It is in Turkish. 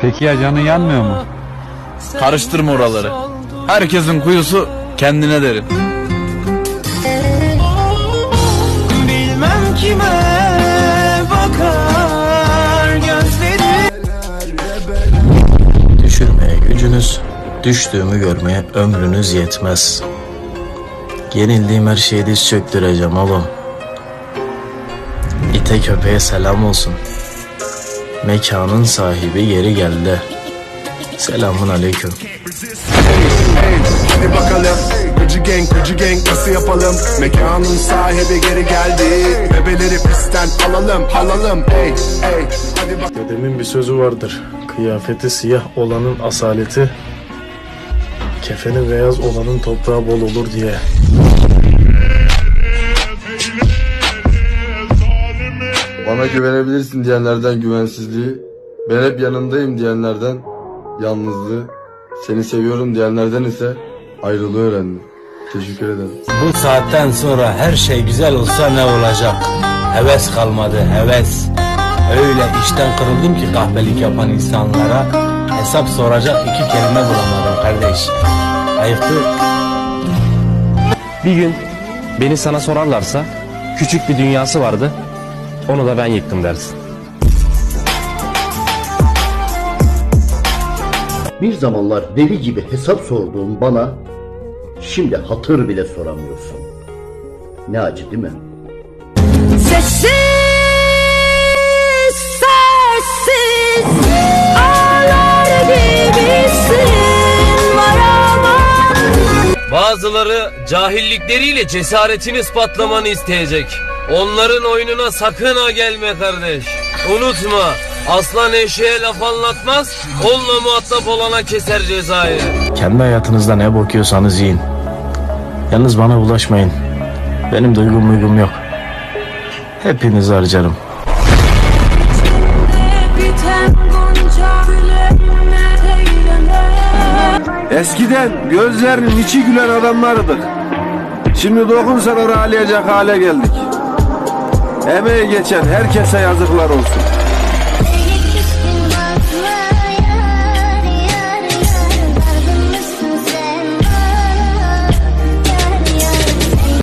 Peki ya canın yanmıyor mu? Karıştırma oraları. Herkesin kuyusu kendine derim. Bilmem kime bakar Düşürmeye gücünüz, düştüğümü görmeye ömrünüz yetmez. Yenildiğim her şeyi diz çöktüreceğim oğlum. İte köpeğe selam olsun. Mekanın sahibi geri geldi. Selamun aleyküm. Hadi bakalım Gıcı gang gıcı gang nasıl yapalım Mekanın sahibi geri geldi Bebeleri pistten alalım alalım Hey hey hadi bak Dedemin bir sözü vardır. Kıyafeti siyah olanın asaleti, kefeni beyaz olanın toprağı bol olur diye. Bana güvenebilirsin diyenlerden güvensizliği, ben hep yanındayım diyenlerden yalnızlığı, seni seviyorum diyenlerden ise ayrılığı öğrendim. Teşekkür ederim. Bu saatten sonra her şey güzel olsa ne olacak? Heves kalmadı, heves. Öyle işten kırıldım ki kahpelik yapan insanlara hesap soracak iki kelime bulamadım kardeş. Ayıptı. Bir gün beni sana sorarlarsa küçük bir dünyası vardı. Onu da ben yıktım dersin. Bir zamanlar deli gibi hesap sorduğun bana şimdi hatır bile soramıyorsun. Ne acı değil mi? Sessiz, sessiz ağlar gibisin var ama Bazıları cahillikleriyle cesaretini ispatlamanı isteyecek. Onların oyununa sakın ha gelme kardeş. Unutma aslan eşeğe laf anlatmaz, onunla muhatap olana keser cezayı. Kendi hayatınızda ne bakıyorsanız yiyin. Yalnız bana bulaşmayın. Benim duygum uygum yok. Hepinizi harcarım. Eskiden gözlerinin içi gülen adamlardık Şimdi dokunsan ağlayacak hale geldik Emeği geçen herkese yazıklar olsun